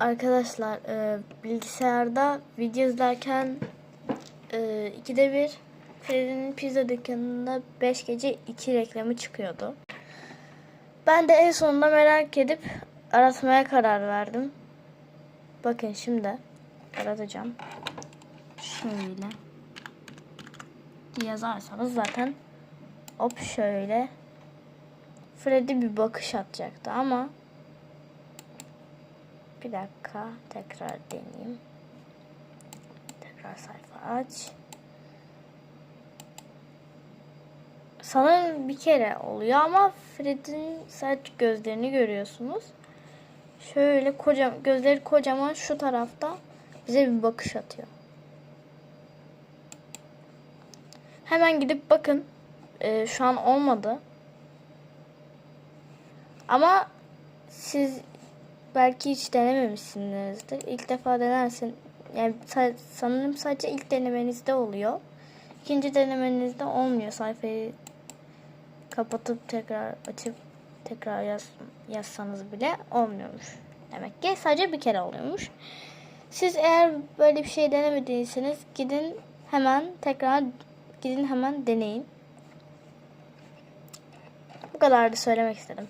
Arkadaşlar e, bilgisayarda video izlerken e, ikide bir Freddy'nin pizza dükkanında 5 gece 2 reklamı çıkıyordu. Ben de en sonunda merak edip aratmaya karar verdim. Bakın şimdi aratacağım. Şöyle yazarsanız zaten hop şöyle Freddy bir bakış atacaktı ama bir dakika tekrar deneyeyim. Tekrar sayfa aç. Sanırım bir kere oluyor ama Fred'in sadece gözlerini görüyorsunuz. Şöyle kocam gözleri kocaman şu tarafta bize bir bakış atıyor. Hemen gidip bakın. Ee, şu an olmadı. Ama siz belki hiç denememişsinizdir. İlk defa denersin. Yani sa- sanırım sadece ilk denemenizde oluyor. İkinci denemenizde olmuyor. Sayfayı kapatıp tekrar açıp tekrar yaz, yazsanız bile olmuyormuş. Demek ki sadece bir kere oluyormuş. Siz eğer böyle bir şey denemediyseniz gidin hemen tekrar gidin hemen deneyin. Bu kadar da söylemek istedim.